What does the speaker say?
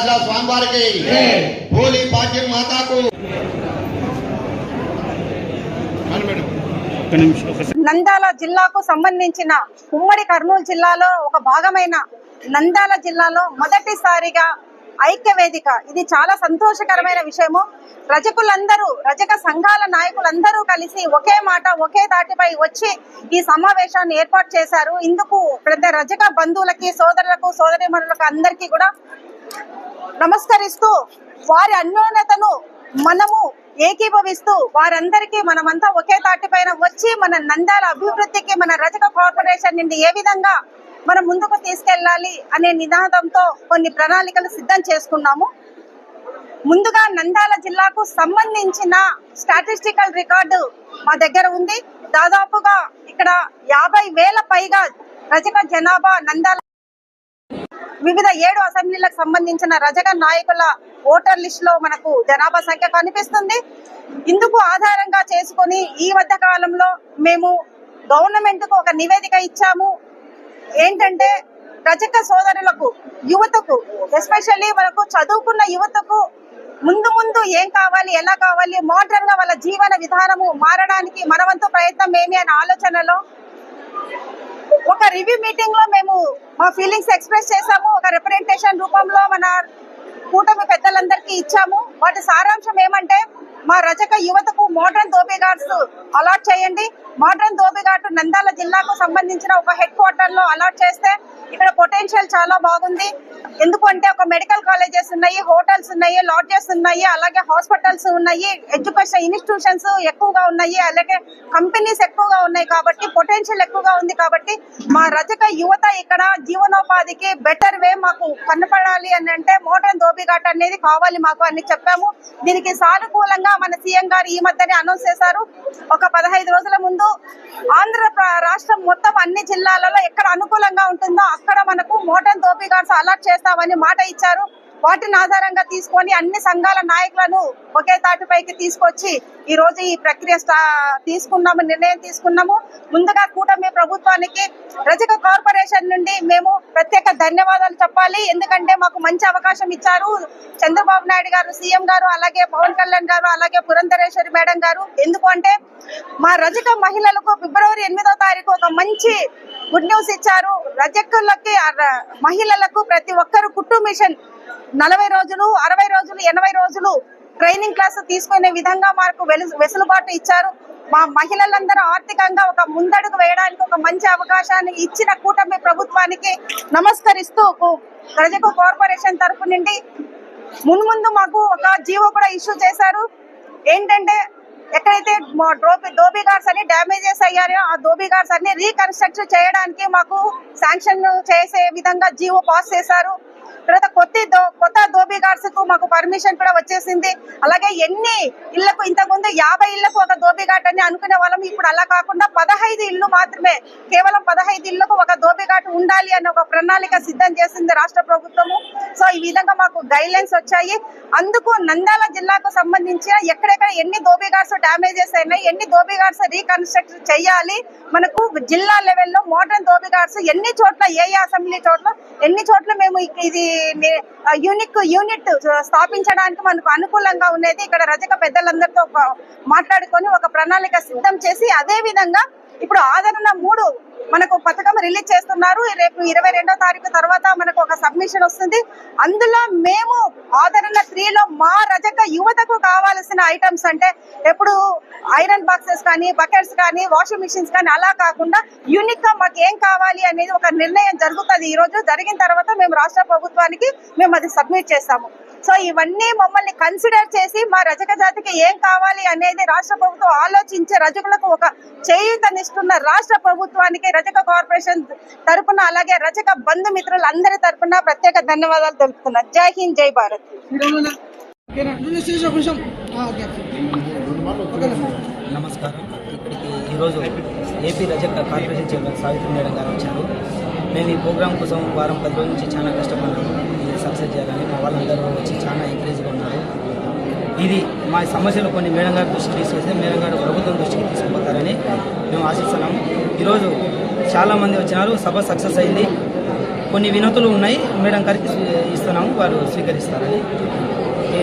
దయ్యాల మాసరా స్వామివారికి హోలీ భాగ్యం మాతాకు. నంద్యాల జిల్లాకు సంబంధించిన ఉమ్మడి కర్నూలు జిల్లాలో ఒక భాగమైన నంద్యాల జిల్లాలో మొదటిసారిగా ఐక్య వేదిక ఇది చాలా సంతోషకరమైన విషయము. రజకులందరూ రజక సంఘాల నాయకులందరూ కలిసి ఒకే మాట ఒకే దాటిపై వచ్చి ఈ సమావేశాన్ని ఏర్పాటు చేశారు. ఇందుకు పెద్ద రజక బంధువులకి సోదరులకు సోదరిమణులకు అందరికీ కూడా నమస్కరిస్తూ వారి అన్యోన్యతను మనము ఏకీభవిస్తూ వారందరికీ మనమంతా ఒకే తాటిపైన వచ్చి మన నంద్యాల అభివృద్ధికి మన రజక కార్పొరేషన్ నుండి ఏ విధంగా మనం ముందుకు తీసుకెళ్ళాలి అనే నినాదంతో కొన్ని ప్రణాళికలు సిద్ధం చేసుకున్నాము. ముందుగా నంద్యాల జిల్లాకు సంబంధించిన స్టాటిస్టికల్ రికార్డు మా దగ్గర ఉంది. దాదాపుగా ఇక్కడ యాభై వేల పైగా రజక జనాభా నంద్యాల వివిధ ఏడు అసెంబ్లీలకు సంబంధించిన రజక నాయకుల ఓటర్ లిస్ట్లో మనకు జనాభా సంఖ్య కనిపిస్తుంది. ఇందుకు ఆధారంగా చేసుకొని ఈ మధ్య కాలంలో మేము గవర్నమెంట్కు ఒక నివేదిక ఇచ్చాము. ఏంటంటే రజక సోదరులకు యువతకు ఎస్పెషల్లీ మనకు చదువుకున్న యువతకు ముందు ముందు ఏం కావాలి ఎలా కావాలి మోడర్న్గా వాళ్ళ జీవన విధానము మారడానికి మనవంతు ప్రయత్నం ఏమి అనే ఆలోచనలో ఒక రివ్యూ మీటింగ్లో మేము మా ఫీలింగ్స్ ఎక్స్ప్రెస్ చేసాము ఒక రిప్రజెంటేషన్ రూపంలో మన కూటమి పెద్దలందరికీ ఇచ్చాము. వాటి సారాంశం ఏమంటే మా రజక యువతకు మోడర్న్ దోబిఘాట్స్ అలాట్ చేయండి. మోడర్న్ దోబిఘాట్ నందాల జిల్లాకు సంబంధించిన ఒక హెడ్ క్వార్టర్లో అలాట్ చేస్తే ఇక్కడ పొటెన్షియల్ చాలా బాగుంది. ఎందుకంటే ఒక మెడికల్ కాలేజెస్ ఉన్నాయి హోటల్స్ ఉన్నాయి లాడ్జెస్ ఉన్నాయి అలాగే హాస్పిటల్స్ ఉన్నాయి ఎడ్యుకేషన్ ఇన్స్టిట్యూషన్స్ ఎక్కువగా ఉన్నాయి అలాగే కంపెనీస్ ఎక్కువగా ఉన్నాయి కాబట్టి పొటెన్షియల్ ఎక్కువగా ఉంది కాబట్టి మా రజక యువత ఇక్కడ జీవనోపాధికి బెటర్ వే మాకు కనపడాలి అని అంటే మోడర్న్ దోబిఘాట్ అనేది కావాలి మాకు అని చెప్పాము. దీనికి సానుకూలంగా మన సీఎం గారు ఈ మధ్యనే అనౌన్స్ చేశారు. ఒక పదహైదు రోజుల ముందు ఆంధ్ర రాష్ట్రం మొత్తం అన్ని జిల్లాలలో ఎక్కడ అనుకూలంగా ఉంటుందో అక్కడ మనకు మోటన్ తోపీ గార్డ్స్ అలర్ట్ చేస్తామని మాట ఇచ్చారు. వాటిని ఆధారంగా తీసుకొని అన్ని సంఘాల నాయకులను ఒకే తాటిపైకి తీసుకొచ్చి ఈ రోజు ఈ ప్రక్రియ తీసుకున్నాము నిర్ణయం తీసుకున్నాము. ముందుగా కూటమి ప్రభుత్వానికి రజక కార్పొరేషన్ నుండి మేము ప్రత్యేక ధన్యవాదాలు చెప్పాలి. ఎందుకంటే మాకు మంచి అవకాశం ఇచ్చారు. చంద్రబాబు నాయుడు గారు సీఎం గారు అలాగే పవన్ కళ్యాణ్ గారు అలాగే పురంధరేశ్వరి మేడం గారు. ఎందుకంటే మా రజక మహిళలకు ఫిబ్రవరి ఎనిమిదో తారీఖు ఒక మంచి గుడ్ న్యూస్ ఇచ్చారు. రజకులకి మహిళలకు ప్రతి ఒక్కరు కుట్టు మిషన్ నలభై రోజులు అరవై రోజులు ఎనభై రోజులు ట్రైనింగ్ క్లాస్ తీసుకునే విధంగా మాకు వెలు- వెసులుబాటు ఇచ్చారు. మా మహిళలందరూ ఆర్థికంగా ఒక ముందడుగు వేయడానికి ఒక మంచి అవకాశాన్ని ఇచ్చిన కూటమి ప్రభుత్వానికి నమస్కరిస్తూ ప్రజకు కార్పొరేషన్ తరపు నుండి మున్ముందు మాకు ఒక జీవో కూడా ఇష్యూ చేశారు. ఏంటంటే ఎక్కడైతే మా డోబీ దోబీ గార్డ్స్ అని డ్యామేజెస్ అయ్యారో ఆ దోబీ గార్డ్స్ అన్ని రీకన్స్ట్రక్ట్ చేయడానికి మాకు శాంక్షన్ చేసే విధంగా జీవో పాస్ చేశారు. తర్వాత కొత్త దో- కొత్త దోబీ గార్డ్స్కు మాకు పర్మిషన్ కూడా వచ్చేసింది. అలాగే ఎన్ని ఇళ్ళకు ఇంతకుముందు యాభై ఇళ్ళకు ఒక దోబీ అని అనుకునే వాళ్ళం. ఇప్పుడు అలా కాకుండా పదహైదు ఇళ్ళు మాత్రమే కేవలం పదహైదు ఇళ్ళకు ఒక దోబీ ఉండాలి అనే ఒక ప్రణాళిక సిద్ధం చేసింది రాష్ట్ర ప్రభుత్వము. సో ఈ విధంగా మాకు గైడ్ లైన్స్ వచ్చాయి. అందుకు నంద్యాల జిల్లాకు సంబంధించిన ఎక్కడెక్కడ ఎన్ని దోబీ డ్యామేజెస్ అయినాయి ఎన్ని దోబీ రీకన్స్ట్రక్ట్ చేయాలి మనకు జిల్లా లెవెల్లో మోడర్న్ దోబీ ఎన్ని చోట్ల ఏ అసెంబ్లీ చోట్ల ఎన్ని చోట్ల మేము ఇది యూనిక్ యూనిట్ స్థాపించడానికి మనకు అనుకూలంగా ఉండేది. ఇక్కడ రజక పెద్దలందరూ వాళ్ళతో మాట్లాడుకొని ఒక ప్రణాళిక సిద్ధం చేసి అదే విధంగా ఇప్పుడు ఆదరణ మూడు మనకు పథకం రిలీజ్ చేస్తున్నారు. రేపు ఇరవై రెండో తారీఖు తర్వాత మనకు ఒక సబ్మిషన్ వస్తుంది. అందులో మేము ఆదరణ త్రీలో మా రజక యువతకు కావాల్సిన ఐటమ్స్ అంటే ఎప్పుడు ఐరన్ బాక్సెస్ కానీ బకెట్స్ కానీ వాషింగ్ మిషన్స్ కానీ అలా కాకుండా యూనిక్గా మాకు ఏం కావాలి అనేది ఒక నిర్ణయం జరుగుతుంది. ఈ రోజు జరిగిన తర్వాత మేము రాష్ట్ర ప్రభుత్వానికి మేము అది సబ్మిట్ చేస్తాము. సో ఇవన్నీ మమ్మల్ని కన్సిడర్ చేసి మా రజక జాతికి ఏం కావాలి అనేది రాష్ట్ర ప్రభుత్వం ఆలోచించి రజకులకు ఒక చేయూతనిస్తున్న రాష్ట్ర ప్రభుత్వానికి రజక కార్పొరేషన్ తరపున అలాగే రజక బంధుమిత్రులు అందరి తరపున ప్రత్యేక ధన్యవాదాలు తెలుపుతున్నా. జై హింద్ జై భారత్. నమస్కారం. ఇక్కడికి ఈరోజు ఏపీ రజక కార్పొరేషన్ చైర్మన్ సావిత్రి మేడం గారు వచ్చారు. మేము ఈ ప్రోగ్రాం కోసం వారం పది రోజుల నుంచి చాలా కష్టపడ్డాము ఇది సక్సెస్ చేయాలని మా వాళ్ళందరూ వచ్చి చాలా ఎంకరేజ్గా ఉన్నారు. ఇది మా సమస్యలు కొన్ని మేడం గారి దృష్టికి తీసుకొస్తే మేడం గారు ప్రభుత్వం దృష్టికి తీసుకుపోతారని మేము ఆశిస్తున్నాము. ఈరోజు చాలామంది వచ్చినారు. సభ సక్సెస్ అయింది. కొన్ని వినతులు ఉన్నాయి. మేడం గారికి ఇస్తున్నాము. వారు స్వీకరిస్తారని. ఏ